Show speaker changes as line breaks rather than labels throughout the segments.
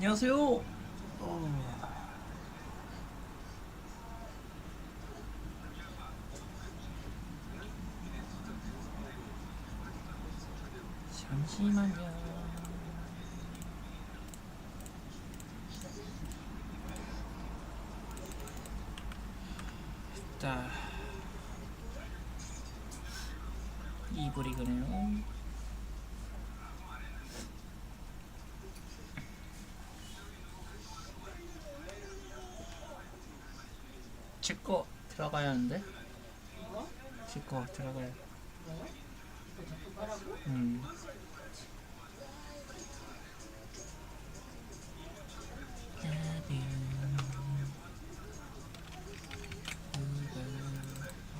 안녕하세요. 어. 잠시만요. 자, 이브리그네요. 제거 들어가야 하는데? 제거 들어가야. 음.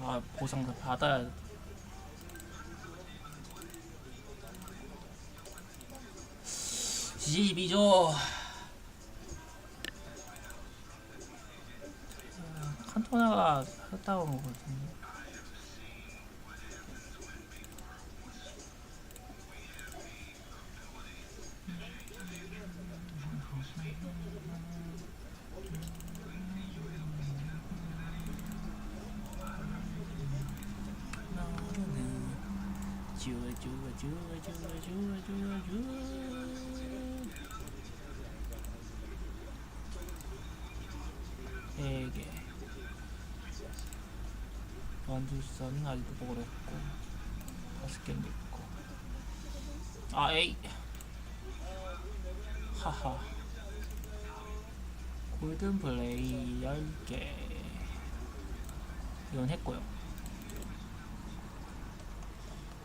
아 보상 다 받아야 돼. 지비 죠. 칸토나가 했다고 온 거거든요. 주어 주어 주어 주어 주어 주어 주어 세개 원두선 아직도 먹으랬고 다섯 개는 있고 아 에이 하하 골든 플레이 10개 이건 했고요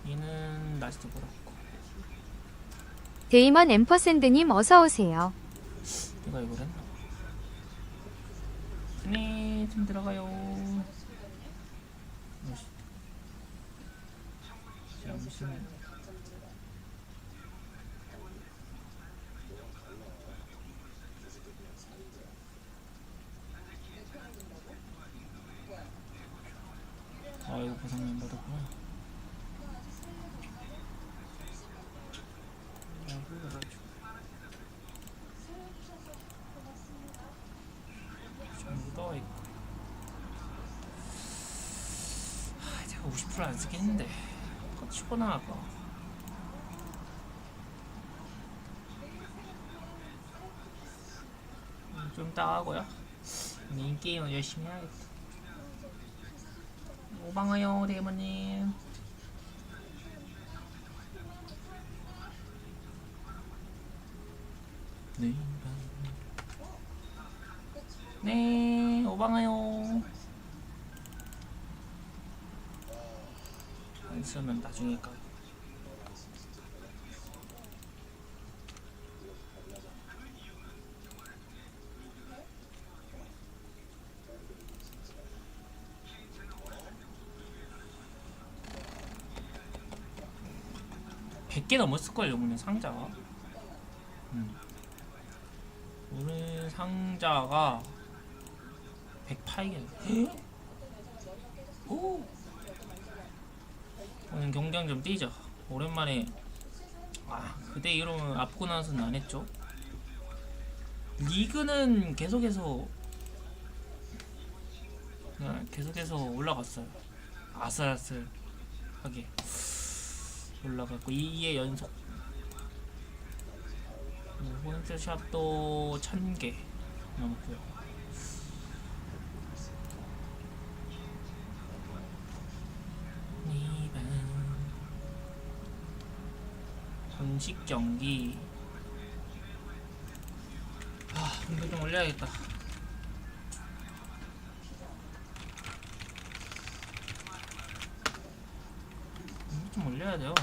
얘는 아직도 그렇고
데이먼 앰퍼샌드님 어서 오세요.
내가 이걸 했나? 네, 좀 들어가요. 아이씨. 잠시만. 아, 이거 보상 안 받았구나. 아, 그거 가지고. 좀 묻어와 있고. 아, 제가 50%안 쓰긴 했는데. 터치고 나갈까? 음, 좀 따가고요. 인 게임은 열심히 해야겠다. 오방아요, 대모님. 네. 네, 오방아요. 쓰면 나중에 까. 백개 넘었을걸요, 오늘 상자가. 음. 오늘 상자가 108개. 오! 오늘 경장 좀 뛰자. 오랜만에 아 그대 이름은 아프고 나서는 안 했죠. 리그는 계속해서 그냥 계속해서 올라갔어요. 아슬아슬하게 올라갔고 2의 연속 포인트 샵도 1000개 넘었고요. 이번 공식 경기 아 운동 좀 올려야겠다. 운동 좀 올려야 돼요.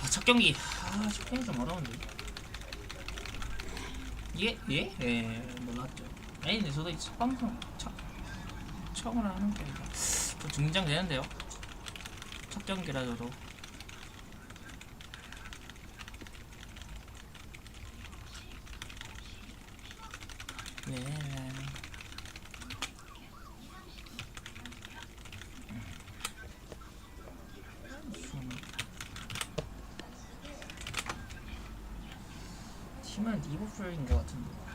아, 첫 경기. 아, 첫 경기 좀 어려운데. 예? 예? 예, 몰랐죠. 아니, 근데 저도 첫 방송, 첫, 처음을 하는 게저 등장되는데요? 첫 경기라 저도 네. 팀은 리버풀인 것 같은데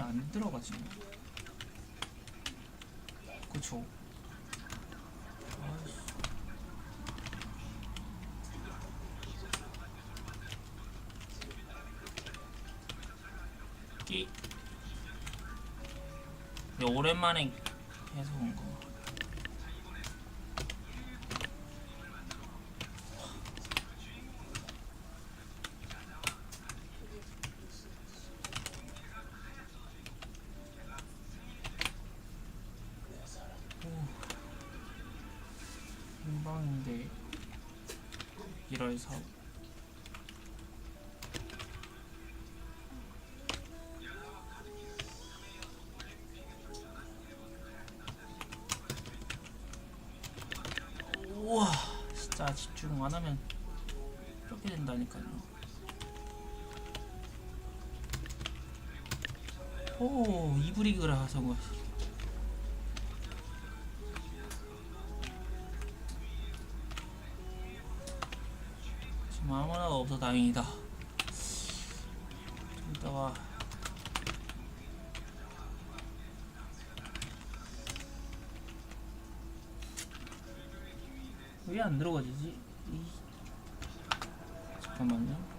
게임이 안 들어가지 그쵸? 오랜만에 해서 온 거. 한방인데 1월 4일 우와 진짜 집중 안 하면 이렇게 된다니까요. 오 이브리그라 성공 아무나 없어 다행이다 좀 이따가 왜 안 들어가지지? 이... 잠깐만요